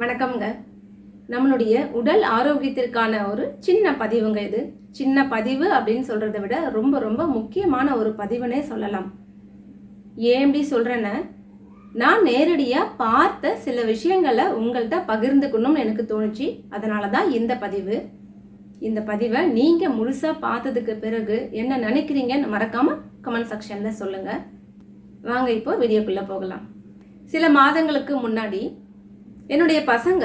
வணக்கம்ங்க. நம்மளுடைய உடல் ஆரோக்கியத்திற்கான ஒரு சின்ன பதிவுங்க இது. சின்ன பதிவு அப்படின்னு சொல்கிறத விட ரொம்ப ரொம்ப முக்கியமான ஒரு பதிவுனே சொல்லலாம். ஏன் இப்படி சொல்றேன்னா நான் நேரடியாக பார்த்த சில விஷயங்களை உங்கள்கிட்ட பகிர்ந்துக்கணும்னு எனக்கு தோணுச்சு. அதனால தான் இந்த பதிவு. இந்த பதிவை நீங்கள் முழுசாக பார்த்ததுக்கு பிறகு என்ன நினைக்கிறீங்கன்னு மறக்காம கமெண்ட் செக்ஷனில் சொல்லுங்கள் வாங்க இப்போ வீடியோக்குள்ளே போகலாம். சில மாதங்களுக்கு முன்னாடி என்னுடைய பசங்க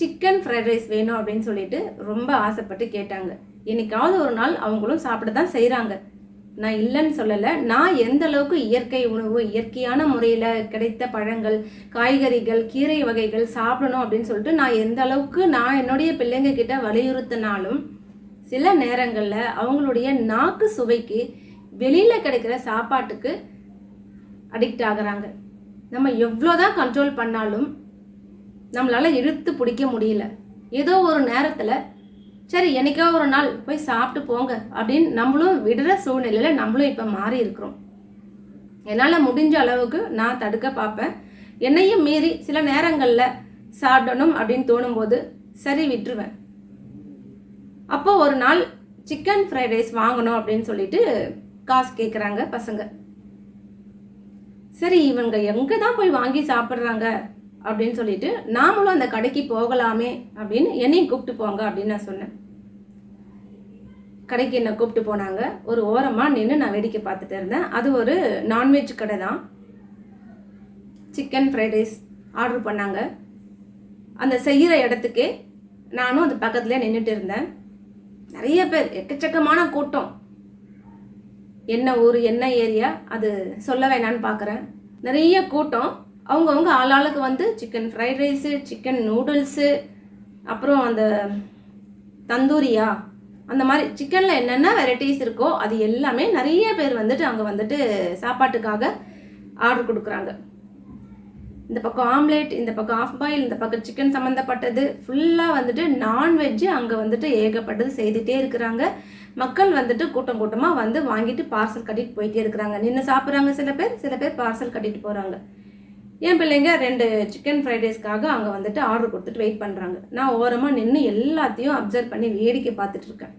சிக்கன் ஃப்ரைட் ரைஸ் வேணும் அப்படின்னு சொல்லிட்டு ரொம்ப ஆசைப்பட்டு கேட்டாங்க. என்னைக்காவது ஒரு நாள் அவங்களும் சாப்பிட தான் செய்கிறாங்க நான் இல்லைன்னு சொல்லலை. நான் எந்த அளவுக்கு இயற்கை உணவு இயற்கையான முறையில் கிடைத்த பழங்கள் காய்கறிகள் கீரை வகைகள் சாப்பிடணும் அப்படின்னு சொல்லிட்டு நான் எந்த அளவுக்கு நான் என்னுடைய பிள்ளைங்க கிட்ட வலியுறுத்தினாலும் சில நேரங்களில் அவங்களுடைய நாக்கு சுவைக்கு வெளியில் கிடைக்கிற சாப்பாட்டுக்கு அடிக்ட் ஆகுறாங்க. நம்ம எவ்வளோதான் கண்ட்ரோல் பண்ணாலும் நம்மளால் இழுத்து பிடிக்க முடியல. ஏதோ ஒரு நேரத்தில் சரி என்னைக்கோ ஒரு நாள் போய் சாப்பிட்டு போங்க அப்படின்னு நம்மளும் விடுற சூழ்நிலையில் நம்மளும் இப்போ மாறி இருக்கிறோம். என்னால் முடிஞ்ச அளவுக்கு நான் தடுக்க பார்ப்பேன். என்னையும் மீறி சில நேரங்களில் சாப்பிடணும் அப்படின்னு தோணும்போது சரி விட்டுருவேன். அப்போ ஒரு நாள் சிக்கன் ஃப்ரைட் ரைஸ் வாங்கணும் அப்படின்னு சொல்லிட்டு காசு கேட்குறாங்க பசங்க. சரி இவங்க எங்கே தான் போய் வாங்கி சாப்பிட்றாங்க? அப்படின்னு சொல்லிட்டு நாமளும் அந்த கடைக்கு போகலாமே அப்படின்னு என்னையும் கூப்பிட்டு போங்க அப்படின்னு நான் சொன்னேன். கடைக்கு என்னை கூப்பிட்டு போனாங்க. ஒரு ஓரமாக நின்று நான் வேடிக்கை பார்த்துட்டு இருந்தேன். அது ஒரு நான்வெஜ் கடை தான். சிக்கன் ஃப்ரைட் ரைஸ் ஆர்டர் பண்ணாங்க. அந்த செய்கிற இடத்துக்கே நானும் அது பக்கத்துலேயே நின்றுட்டு இருந்தேன். நிறைய பேர் எக்கச்சக்கமான கூட்டம். என்ன ஊர் என்ன ஏரியா அது சொல்ல வேணான்னு பார்க்குறேன். நிறைய கூட்டம். அவங்கவுங்க ஆளாளுக்கு வந்து chicken fried rice chicken noodles அப்புறம் அந்த தந்தூரியா அந்த மாதிரி சிக்கனில் என்னென்ன வெரைட்டிஸ் இருக்கோ அது எல்லாமே நிறைய பேர் வந்துட்டு அங்கே வந்துட்டு சாப்பாட்டுக்காக ஆர்டர் கொடுக்குறாங்க. இந்த பக்கம் ஆம்லேட் இந்த பக்கம் ஆஃப் பாயில் இந்த பக்கம் சிக்கன் சம்மந்தப்பட்டது ஃபுல்லாக வந்துட்டு நான்வெஜ்ஜு அங்கே வந்துட்டு ஏகப்பட்டது செய்துகிட்டே இருக்கிறாங்க. மக்கள் வந்துட்டு கூட்டம் கூட்டமாக வந்து வாங்கிட்டு பார்சல் கட்டிட்டு போயிட்டே இருக்கிறாங்க. நின்று சாப்பிட்றாங்க சில பேர் சில பேர் பார்சல் கட்டிட்டு போகிறாங்க என் பிள்ளைங்க ரெண்டு சிக்கன் ஃப்ரைட் ரைஸ்க்காக அங்கே வந்துட்டு ஆர்டர் கொடுத்துட்டு வெயிட் பண்ணுறாங்க நான் ஓரமாக நின்று எல்லாத்தையும் அப்சர்வ் பண்ணி வேடிக்கை பார்த்துட்டு இருக்கேன்.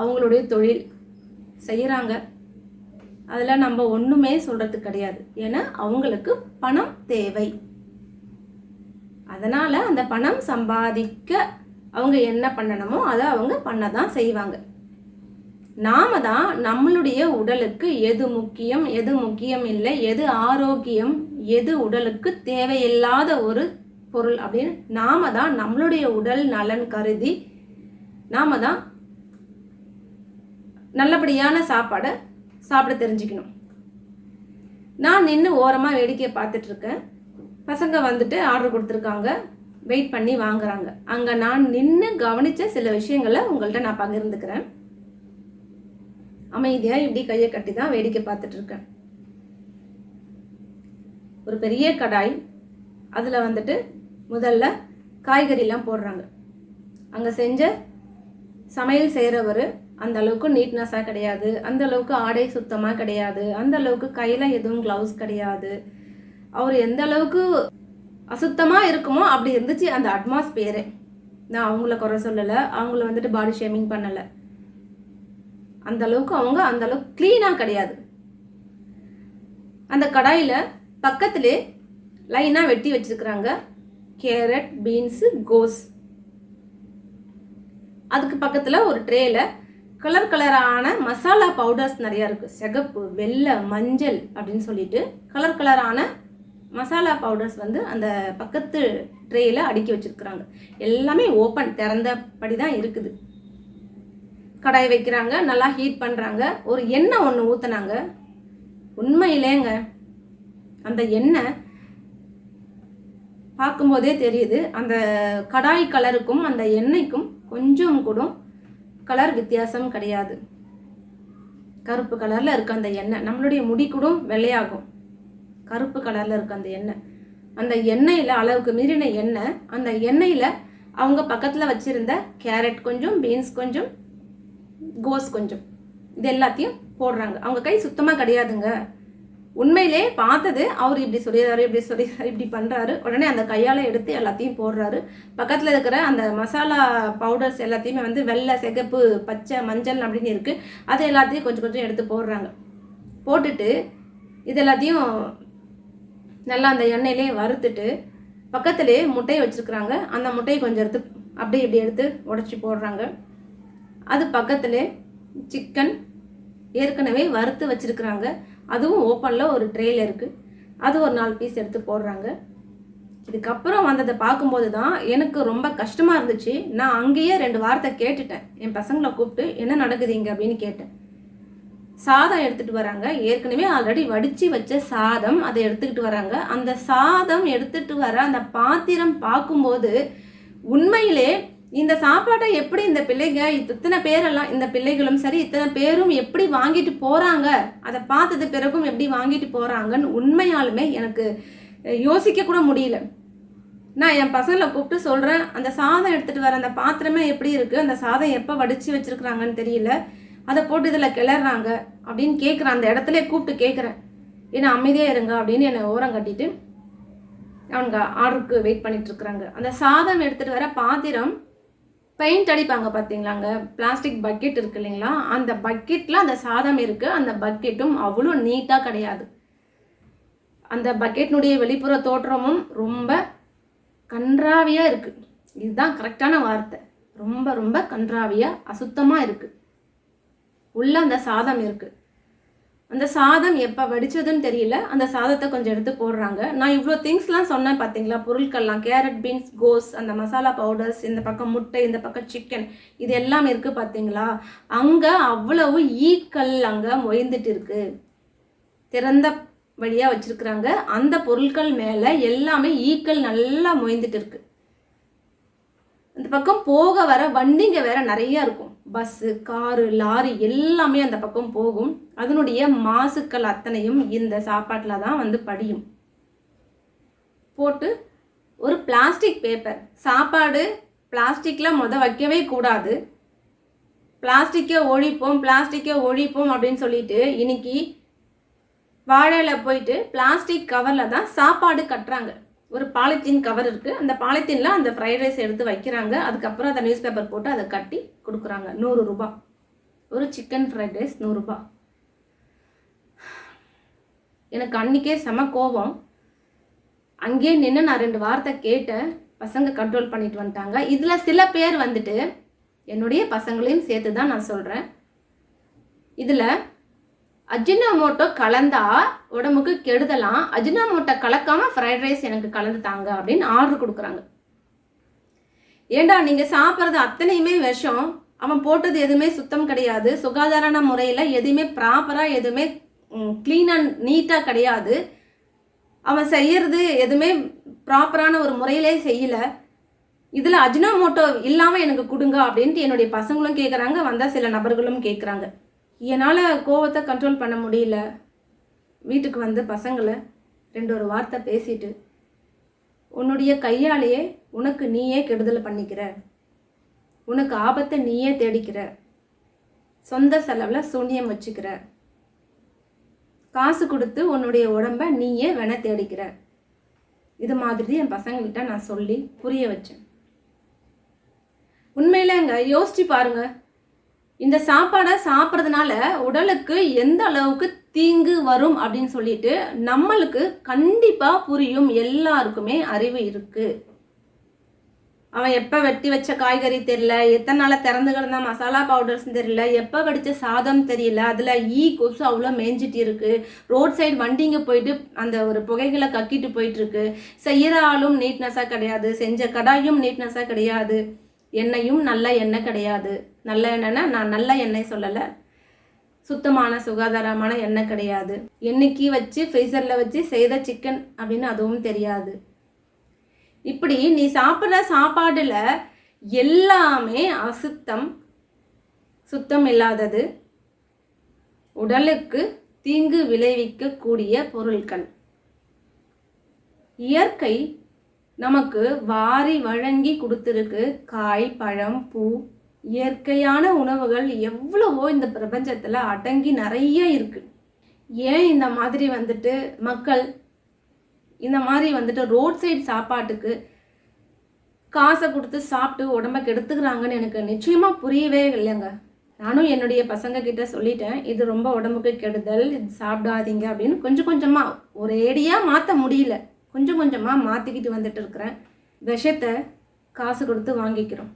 அவங்களுடைய தொழில் செய்கிறாங்க அதில் நம்ம ஒன்றுமே சொல்கிறது கிடையாது. ஏன்னா அவங்களுக்கு பணம் தேவை. அதனால் அந்த பணம் சம்பாதிக்க அவங்க என்ன பண்ணணுமோ அதை அவங்க பண்ண தான் செய்வாங்க. நாம தான் நம்மளுடைய உடலுக்கு எது முக்கியம் எது முக்கியம் இல்லை எது ஆரோக்கியம் எது உடலுக்கு தேவையில்லாத ஒரு பொருள் அப்படின்னு நாம தான் நம்மளுடைய உடல் நலன் கருதி நாம தான் நல்லபடியான சாப்பாடை சாப்பிட தெரிஞ்சுக்கணும். நான் நின்று ஓரமாக வேடிக்கை பார்த்துட்ருக்கேன் பசங்க வந்துட்டு ஆர்டர் கொடுத்துருக்காங்க. வெயிட் பண்ணி வாங்குறாங்க. அங்கே நான் நின்று கவனித்த சில விஷயங்களை உங்கள்கிட்ட நான் பகிர்ந்துக்கிறேன். அமைதியாக இப்படி கையை கட்டி தான் வேடிக்கை பார்த்துட்டு இருக்கேன். ஒரு பெரிய கடாய் அதில் வந்துட்டு முதல்ல காய்கறிலாம் போடுறாங்க. அங்கே செஞ்ச சமையல் செய்கிறவர் அந்த அளவுக்கு நீட்னஸாக கிடையாது அந்த அளவுக்கு ஆடை சுத்தமாக கிடையாது அந்த அளவுக்கு கையில் எதுவும் க்ளவுஸ் கிடையாது. அவர் எந்த அளவுக்கு அசுத்தமாக இருக்குமோ அப்படி இருந்துச்சு அந்த அட்மாஸ்பியரே நான் அவங்கள குறை சொல்லலை அவங்கள வந்துட்டு பாடி ஷேமிங் பண்ணலை. அந்த அளவுக்கு அவங்க அந்த அளவுக்கு க்ளீனாக கிடையாது. அந்த கடாயில் பக்கத்திலே லைனாக வெட்டி வச்சிருக்கிறாங்க. கேரட் பீன்ஸு கோஸ் அதுக்கு பக்கத்தில் ஒரு ட்ரேயில் கலர் கலரான மசாலா பவுடர்ஸ் நிறையா இருக்குது சிகப்பு வெள்ளை மஞ்சள் அப்படின்னு சொல்லிட்டு கலர் கலரான மசாலா பவுடர்ஸ் வந்து அந்த பக்கத்து ட்ரேயில் அடுக்கி வச்சுருக்குறாங்க. எல்லாமே ஓப்பன் திறந்தபடி தான் இருக்குது. கடாய் வைக்கிறாங்க நல்லா ஹீட் பண்ணுறாங்க ஒரு எண்ணெய் ஒன்று ஊற்றுனாங்க உண்மையிலேங்க அந்த எண்ணெய் பார்க்கும்போதே தெரியுது. அந்த கடாய் கலருக்கும் அந்த எண்ணெய்க்கும் கொஞ்சம் கூட கலர் வித்தியாசம் கிடையாது. கருப்பு கலரில் இருக்க அந்த எண்ணெய் நம்மளுடைய முடி கூட வெள்ளையாகும். கருப்பு கலரில் இருக்க அந்த எண்ணெய். அந்த எண்ணெயில் அளவுக்கு மீறின எண்ணெய் அந்த எண்ணெயில் அவங்க பக்கத்தில் வச்சுருந்த கேரட் கொஞ்சம் பீன்ஸ் கொஞ்சம் கோஸ் கொஞ்சம். இது எல்லாத்தையும் போடுறாங்க. அவங்க கை சுத்தமாக கிடையாதுங்க. உண்மையிலே பார்த்தது அவர் இப்படி சொல்லிடுறாரு இப்படி சொல்லிடுறாரு இப்படி பண்ணுறாரு உடனே அந்த கையால் எடுத்து எல்லாத்தையும் போடுறாரு. பக்கத்தில் இருக்கிற அந்த மசாலா பவுடர்ஸ் எல்லாத்தையுமே வந்து வெள்ளை சிகப்பு பச்சை மஞ்சள் அப்படின்னு இருக்குது அது எல்லாத்தையும் கொஞ்சம் கொஞ்சம் எடுத்து போடுறாங்க. போட்டுட்டு இது எல்லாத்தையும் நல்லா அந்த எண்ணெயிலே வறுத்துட்டு பக்கத்துலேயே முட்டையை வச்சுருக்குறாங்க. அந்த முட்டையை கொஞ்சம் எடுத்து அப்படியே இப்படி எடுத்து உடச்சி போடுறாங்க. அது பக்கத்தில் சிக்கன் ஏற்கனவே வறுத்து வச்சுருக்குறாங்க. அதுவும் ஓப்பனில் ஒரு ட்ரேயில் இருக்குது அது ஒரு நாலு பீஸ் எடுத்து போடுறாங்க. இதுக்கப்புறம் வந்ததை பார்க்கும்போது தான் எனக்கு ரொம்ப கஷ்டமாக இருந்துச்சு. நான் அங்கேயே ரெண்டு வார்த்தை கேட்டுட்டேன். என் பசங்களை கூப்பிட்டு என்ன நடக்குது இங்கே? அப்படின்னு கேட்டேன். சாதம் எடுத்துகிட்டு வராங்க. ஏற்கனவே ஆல்ரெடி வடித்து வச்ச சாதம் அதை எடுத்துக்கிட்டு வராங்க. அந்த சாதம் எடுத்துகிட்டு வர அந்த பாத்திரம் பார்க்கும்போது உண்மையிலே இந்த சாப்பாட்டை எப்படி இந்த பிள்ளைங்க இத்தனை பேரெல்லாம் இந்த பிள்ளைகளும் சரி இத்தனை பேரும் எப்படி வாங்கிட்டு போகிறாங்க அதை பார்த்தது பிறகும் எப்படி வாங்கிட்டு போகிறாங்கன்னு உண்மையாலுமே எனக்கு யோசிக்க கூட முடியல. நான் என் பசங்களை கூப்பிட்டு சொல்கிறேன் அந்த சாதம் எடுத்துகிட்டு வர அந்த பாத்திரமே எப்படி இருக்குது அந்த சாதம் எப்போ வடித்து வச்சுருக்குறாங்கன்னு தெரியல. அதை போட்டு இதில் கிளறாங்க அப்படின்னு கேட்குறேன் அந்த இடத்துல கூப்பிட்டு கேட்குறேன் ஏன்னா அமைதியாக இருங்க அப்படின்னு என்னை ஓரம் கட்டிட்டு அவங்க ஆர்டருக்கு வெயிட் பண்ணிகிட்ருக்குறாங்க அந்த சாதம் எடுத்துகிட்டு வர பாத்திரம் பெயிண்ட் அடிப்பாங்க பார்த்தீங்களாங்க பிளாஸ்டிக் பக்கெட் இருக்கு இல்லைங்களா? அந்த பக்கெட்டில் அந்த சாதம் இருக்குது அந்த பக்கெட்டும் அவ்வளோ நீட்டாக கிடையாது. அந்த பக்கெட்னுடைய வெளிப்புற தோற்றமும் ரொம்ப கன்றாவியாக இருக்குது இதுதான் கரெக்டான வார்த்தை. ரொம்ப ரொம்ப கன்றாவியாக அசுத்தமாக இருக்குது உள்ள அந்த சாதம் இருக்குது அந்த சாதம் எப்போ வடித்ததுன்னு தெரியல. அந்த சாதத்தை கொஞ்சம் எடுத்து போடுறாங்க. நான் இவ்வளோ திங்ஸ்லாம் சொன்னேன் பார்த்தீங்களா பொருட்கள்லாம் கேரட் பீன்ஸ் கோஸ் அந்த மசாலா பவுடர்ஸ் இந்த பக்கம் முட்டை இந்த பக்கம் சிக்கன் இது எல்லாம் இருக்குது பார்த்தீங்களா அங்கே அவ்வளவு ஈக்கள் அங்கே மொய்ந்துட்டு இருக்குது திறந்த வழியாக வச்சுருக்குறாங்க. அந்த பொருட்கள் மேலே எல்லாமே ஈக்கள் நல்லா மொய்ந்துட்டு இருக்குது அந்த பக்கம் போக வர வண்டிங்க வேற நிறைய இருக்கும். பஸ்ஸு காரு லாரி எல்லாமே அந்த பக்கம் போகும். அதனுடைய மாசுக்கள் அத்தனையும் இந்த சாப்பாட்டில் தான் வந்து படியும். போட்டு ஒரு பிளாஸ்டிக் பேப்பர் சாப்பாடு பிளாஸ்டிக்கில் முத வைக்கவே கூடாது. பிளாஸ்டிக்கை ஒழிப்போம் பிளாஸ்டிக்கை ஒழிப்போம் அப்படின்னு சொல்லிட்டு இன்னைக்கு வாழையில் போயிட்டு பிளாஸ்டிக் கவரில் தான் சாப்பாடு கட்டுறாங்க. ஒரு பாலித்தீன் கவர் இருக்குது அந்த பாலித்தீனில் அந்த ஃப்ரைட் ரைஸ் எடுத்து வைக்கிறாங்க. அதுக்கப்புறம் அதை நியூஸ் பேப்பர் போட்டு அதை கட்டி கொடுக்குறாங்க. நூறு ரூபா. ஒரு சிக்கன் ஃப்ரைட் ரைஸ் நூறுரூபா எனக்கு அன்றைக்கே செம கோபம். அங்கேயே நின்று நான் ரெண்டு வார்த்தை கேட்டேன். பசங்க கண்ட்ரோல் பண்ணிட்டு வந்துட்டாங்க. இதில் சில பேர் வந்துட்டு என்னுடைய பசங்களையும் சேர்த்து தான் நான் சொல்கிறேன் இதில் அஜினோமோட்டோ கலந்தா உடம்புக்கு கெடுதலாம் அஜினோமோட்டோ கலக்காம ஃப்ரைட் ரைஸ் எனக்கு கலந்து தாங்க அப்படின்னு ஆர்டர் கொடுக்குறாங்க. ஏண்டா நீங்கள் சாப்பிட்றது அத்தனையுமே விஷம். அவன் போட்டது எதுவுமே சுத்தம் கிடையாது. சுகாதாரான முறையில் எதுவுமே ப்ராப்பராக எதுவுமே க்ளீனாக நீட்டாக கிடையாது. அவன் செய்யறது எதுவுமே ப்ராப்பரான ஒரு முறையிலே செய்யலை. இதில் அஜினோமோட்டோ இல்லாமல் எனக்கு கொடுங்க அப்படின்ட்டு என்னுடைய பசங்களும் கேட்குறாங்க வந்தால் சில நபர்களும் கேட்குறாங்க என்னால் கோவத்தை கண்ட்ரோல் பண்ண முடியல. வீட்டுக்கு வந்து பசங்களை ரெண்டு ஒரு வார்த்தை பேசிட்டு உன்னுடைய கையாலேயே உனக்கு நீயே கெடுதல் பண்ணிக்கிற. உனக்கு ஆபத்தை நீயே தேடிக்கிற. சொந்த செலவில் சூன்யம் வச்சுக்கிற. காசு கொடுத்து உன்னுடைய உடம்ப நீயே வென தேடிக்கிற. இது மாதிரி என் பசங்கள்கிட்ட நான் சொல்லி புரிய வச்சேன். உண்மையிலங்க யோசிச்சு பாருங்கள் இந்த சாப்பாடை சாப்பிட்றதுனால உடலுக்கு எந்த அளவுக்கு தீங்கு வரும் அப்படின்னு சொல்லிட்டு நம்மளுக்கு கண்டிப்பாக புரியும். எல்லாருக்குமே அறிவு இருக்கு. அவன் எப்போ வெட்டி வச்ச காய்கறி தெரியல எத்தனை நாளாக திறந்து கிடந்த மசாலா பவுடர்ஸ் தெரியல எப்போ வடித்த சாதம் தெரியல அதில் ஈ கொசு அவ்வளோ மேய்ஞ்சிட்டு இருக்கு. ரோட் சைடு வண்டிங்க போயிட்டு அந்த ஒரு புகைகளை கக்கிட்டு போயிட்டுருக்கு செய்கிற ஆளும் நீட்னஸாக கிடையாது செஞ்ச கடாயும் நீட்னஸாக கிடையாது. எண்ணெயும் நல்ல எண்ணெய் கிடையாது. நல்ல எண்ணெய்னா நான் நல்ல எண்ணெய் சொல்லலை. சுத்தமான சுகாதாரமான எண்ணெய் கிடையாது. எண்ணெய்க்கு வச்சு ஃப்ரீசரில் வச்சு செய்த சிக்கன் அப்படின்னு அதுவும் தெரியாது. இப்படி நீ சாப்பிட்ற சாப்பாடில் எல்லாமே அசுத்தம் சுத்தம் இல்லாதது. உடலுக்கு தீங்கு விளைவிக்கக்கூடிய பொருட்கள் இயற்கை நமக்கு வாரி வழங்கி கொடுத்துருக்கு காய் பழம் பூ. இயற்கையான உணவுகள் எவ்வளவோ இந்த பிரபஞ்சத்தில் அடங்கி நிறைய இருக்குது ஏன் இந்த மாதிரி வந்துட்டு மக்கள் இந்த மாதிரி வந்துட்டு ரோட் சைடு சாப்பாட்டுக்கு காசை கொடுத்து சாப்பிட்டு உடம்ப கெடுத்துக்கிறாங்கன்னு எனக்கு நிச்சயமாக புரியவே இல்லைங்க. நானும் என்னுடைய பசங்க கிட்ட சொல்லிட்டேன் இது ரொம்ப உடம்புக்கு கெடுதல் இது சாப்பிடாதீங்க அப்படின்னு கொஞ்சம் கொஞ்சமாக ஒரேடியாக மாற்ற முடியல. கொஞ்சம் கொஞ்சமாக மாற்றிக்கிட்டு வந்துட்டு இருக்கிறேன். விஷத்தை காசு கொடுத்து வாங்கிக்கிறோம்.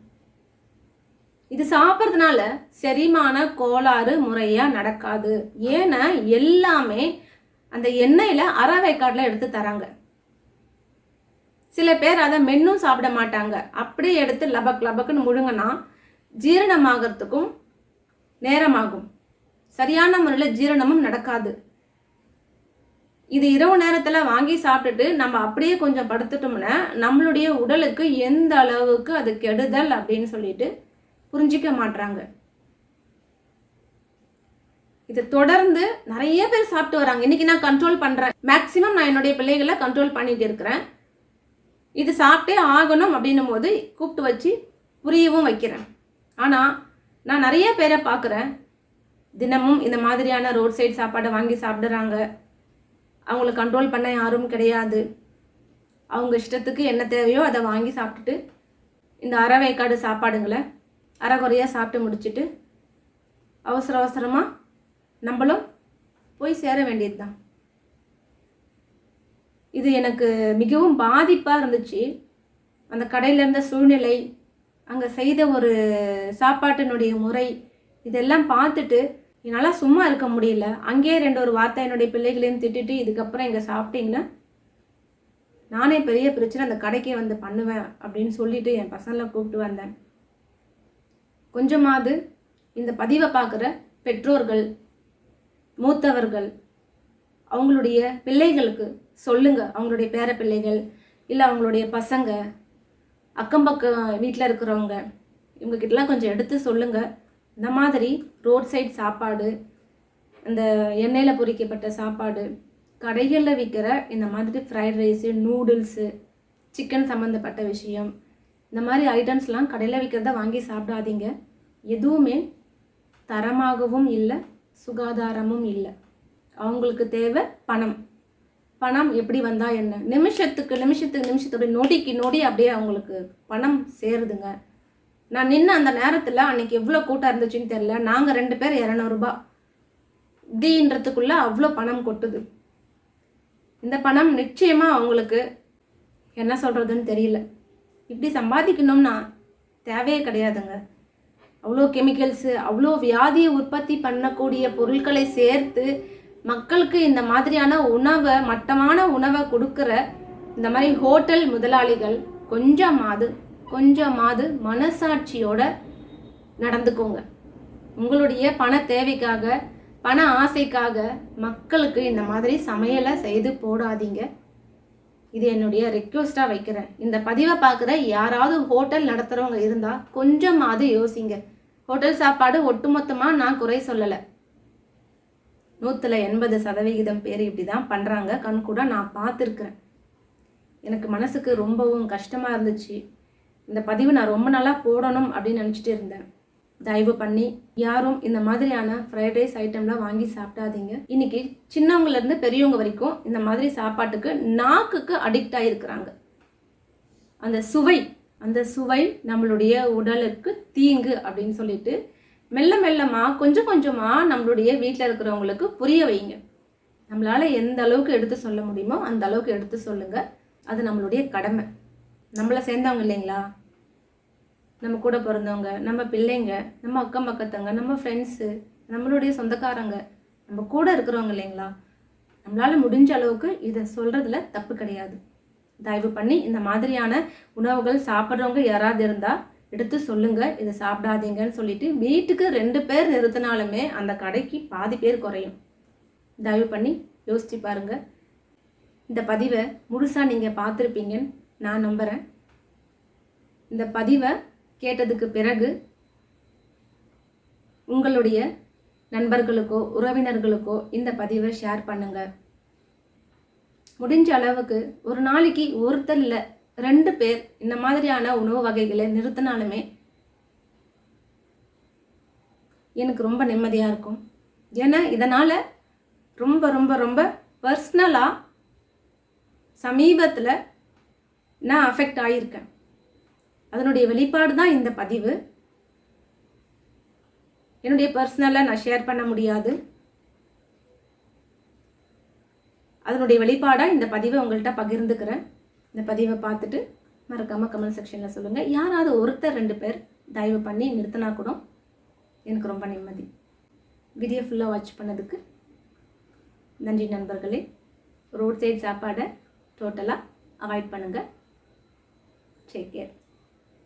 இது சாப்பிட்றதுனால செரிமான கோளாறு முறையாக நடக்காது. ஏன்னா எல்லாமே அந்த எண்ணெயில் அறவைக்காட்டில் எடுத்து தராங்க. சில பேர் அதை மென்னும் சாப்பிட மாட்டாங்க. அப்படியே எடுத்து லபக் லபக்குன்னு முழுங்கினா ஜீரணமாகறதுக்கும் நேரமாகும். சரியான முறையில் ஜீரணமும் நடக்காது. இது இரவு நேரத்தில் வாங்கி சாப்பிட்டுட்டு நம்ம அப்படியே கொஞ்சம் படுத்துட்டோம்னா நம்மளுடைய உடலுக்கு எந்த அளவுக்கு அது கெடுதல் அப்படின்னு சொல்லிட்டு புரிஞ்சிக்க மாட்றாங்க. இது தொடர்ந்து நிறைய பேர் சாப்பிட்டு வராங்க. இன்னைக்கு நான் கண்ட்ரோல் பண்ணுறேன் மேக்சிமம் நான் என்னுடைய பிள்ளைகளை கண்ட்ரோல் பண்ணிட்டு இருக்கிறேன். இது சாப்பிட்டே ஆகணும் அப்படின்னும் போது கூப்பிட்டு வச்சு புரியவும் வைக்கிறேன். ஆனால் நான் நிறைய பேரை பார்க்குறேன். தினமும் இந்த மாதிரியான ரோட் சைடு சாப்பாடை வாங்கி சாப்பிடுறாங்க. அவங்கள கண்ட்ரோல் பண்ண யாரும் கிடையாது. அவங்க இஷ்டத்துக்கு என்ன தேவையோ அதை வாங்கி சாப்பிட்டுட்டு இந்த அறவேக்காடு சாப்பாடுங்களை அறகுறையாக சாப்பிட்டு முடிச்சுட்டு அவசர அவசரமாக நம்மளும் போய் சேர வேண்டியது தான் இது எனக்கு மிகவும் பாதிப்பாக இருந்துச்சு. அந்த கடையில் இருந்த சூழ்நிலை அங்கே செய்த ஒரு சாப்பாட்டினுடைய முறை இதெல்லாம் பார்த்துட்டு என்னால் சும்மா இருக்க முடியல. அங்கேயே ரெண்டு ஒரு வார்த்தை என்னுடைய பிள்ளைகளையும் திட்டிட்டு இதுக்கப்புறம் இங்கே சாப்பிட்டீங்கன்னா நானே பெரிய பிரச்சனை அந்த கடைக்கே வந்து பண்ணுவேன் அப்படின்னு சொல்லிட்டு என் பசங்களை கூப்பிட்டு வந்தேன். கொஞ்சமாவது இந்த பதிவை பார்க்குற பெற்றோர்கள் மூத்தவர்கள் அவங்களுடைய பிள்ளைகளுக்கு சொல்லுங்க. அவங்களுடைய பேர பிள்ளைகள் இல்லை அவங்களுடைய பசங்க அக்கம் பக்கம் வீட்டில் இருக்கிறவங்க இவங்ககிட்டலாம் கொஞ்சம் எடுத்து சொல்லுங்கள் இந்த மாதிரி ரோட் சைட் சாப்பாடு இந்த எண்ணெயில் பொரிக்கப்பட்ட சாப்பாடு கடைகளில் விற்கிற இந்த மாதிரி ஃப்ரைட் ரைஸு நூடுல்ஸு சிக்கன் சம்மந்தப்பட்ட விஷயம் இந்த மாதிரி ஐட்டம்ஸ்லாம் கடையில் விற்கிறத வாங்கி சாப்பிடாதீங்க. எதுவுமே தரமாகவும் இல்லை சுகாதாரமும் இல்லை. அவங்களுக்கு தேவை பணம். பணம் எப்படி வந்தால் என்ன? நிமிஷத்துக்கு நிமிஷத்துக்கு நிமிஷத்துக்கு நொடிக்கு நொடி அப்படியே அவங்களுக்கு பணம் சேருதுங்க. நான் நின்று அந்த நேரத்தில் அன்னைக்கு எவ்வளோ கூட்டம் இருந்துச்சுன்னு தெரில நாங்கள் ரெண்டு பேர் இரநூறுபா தீன்றதுக்குள்ளே அவ்வளோ பணம் கொட்டுது. இந்த பணம் நிச்சயமாக அவங்களுக்கு என்ன சொல்கிறதுன்னு தெரியல. இப்படி சம்பாதிக்கணும்னா தேவையே கிடையாதுங்க. அவ்வளோ கெமிக்கல்ஸு அவ்வளோ வியாதியை உற்பத்தி பண்ணக்கூடிய பொருட்களை சேர்த்து மக்களுக்கு இந்த மாதிரியான உணவை மட்டமான உணவை கொடுக்குற இந்த மாதிரி ஹோட்டல் முதலாளிகள் கொஞ்சமாவது கொஞ்சமாவது மனசாட்சியோட நடந்துக்கோங்க. உங்களுடைய பண தேவைக்காக பண ஆசைக்காக மக்களுக்கு இந்த மாதிரி சமையலை செய்து போடாதீங்க. இது என்னுடைய ரெக்வஸ்ட்டாக வைக்கிறேன். இந்த பதிவை பார்க்குற யாராவது ஹோட்டல் நடத்துகிறவங்க இருந்தால் கொஞ்சமாவது யோசிங்க. ஹோட்டல் சாப்பாடு ஒட்டுமொத்தமாக நான் குறை சொல்லலை. நூற்றில் எண்பது சதவிகிதம் பேர் இப்படி தான் பண்ணுறாங்க கண் கூட நான் பார்த்துருக்குறேன். எனக்கு மனசுக்கு ரொம்பவும் கஷ்டமாக இருந்துச்சு. இந்த பதிவு நான் ரொம்ப நாளாக போடணும் அப்படின்னு நினச்சிட்டு இருந்தேன். தயவு பண்ணி யாரும் இந்த மாதிரியான ஃப்ரைட் ரைஸ் ஐட்டம்லாம் வாங்கி சாப்பிடாதீங்க. இன்னைக்கு சின்னவங்கலேருந்து பெரியவங்க வரைக்கும் இந்த மாதிரி சாப்பாட்டுக்கு நாக்குக்கு அடிக்ட் ஆகிருக்கிறாங்க அந்த சுவை அந்த சுவை நம்மளுடைய உடலுக்கு தீங்கு அப்படின்னு சொல்லிட்டு மெல்ல மெல்லமாக கொஞ்சம் கொஞ்சமாக நம்மளுடைய வீட்டில் இருக்கிறவங்களுக்கு புரிய வைங்க. நம்மளால் எந்த அளவுக்கு எடுத்து சொல்ல முடியுமோ அந்த அளவுக்கு எடுத்து சொல்லுங்கள் அது நம்மளுடைய கடமை. நம்மளை சேர்ந்தவங்க இல்லைங்களா? நம்ம கூட பிறந்தவங்க நம்ம பிள்ளைங்க நம்ம அக்கம் பக்கத்தவங்க நம்ம ஃப்ரெண்ட்ஸு நம்மளுடைய சொந்தக்காரங்க நம்ம கூட இருக்கிறவங்க இல்லைங்களா? நம்மளால் முடிஞ்ச அளவுக்கு இதை சொல்கிறதுல தப்பு கிடையாது. தயவு பண்ணி இந்த மாதிரியான உணவுகள் சாப்பிட்றவங்க யாராவது இருந்தால் எடுத்து சொல்லுங்க. இதை சாப்பிடாதீங்கன்னு சொல்லிட்டு வீட்டுக்கு ரெண்டு பேர் நிறுத்தினாலுமே அந்த கடைக்கு பாதி பேர் குறையும். தயவு பண்ணி யோசிச்சு பாருங்க. இந்த பதிவை முழுசாக நீங்கள் பார்த்துருப்பீங்கன்னு நான் நம்புகிறேன் இந்த பதிவை கேட்டதுக்கு பிறகு உங்களுடைய நண்பர்களுக்கோ உறவினர்களுக்கோ இந்த பதிவை ஷேர் பண்ணுங்க. முடிஞ்ச அளவுக்கு ஒரு நாளைக்கு ஒருத்தர் இல்லை ரெண்டு பேர் இந்த மாதிரியான உணவு வகைகளை நிறுத்தினாலுமே எனக்கு ரொம்ப நிம்மதியாக இருக்கும். ஏன்னா இதனால் ரொம்ப ரொம்ப ரொம்ப பர்ஸ்னலாக சமீபத்தில் நான் அஃபெக்ட் ஆகியிருக்கேன் அதனுடைய வெளிப்பாடு தான் இந்த பதிவு. என்னுடைய பர்சனலாக நான் ஷேர் பண்ண முடியாது. அதனுடைய வெளிப்பாடாக இந்த பதிவை உங்கள்கிட்ட பகிர்ந்துக்கிறேன். இந்த பதிவை பார்த்துட்டு மறக்காமல் கமெண்ட் செக்ஷனில் சொல்லுங்கள் யாராவது ஒருத்தர் ரெண்டு பேர் தயவு பண்ணி நிறுத்தினா கூட எனக்கு ரொம்ப நிம்மதி. வீடியோ ஃபுல்லாக வாட்ச் பண்ணதுக்கு நன்றி நண்பர்களே. ரோட் சைட் சாப்பாடை டோட்டலாக அவாய்ட் பண்ணுங்கள் டேக் கேர்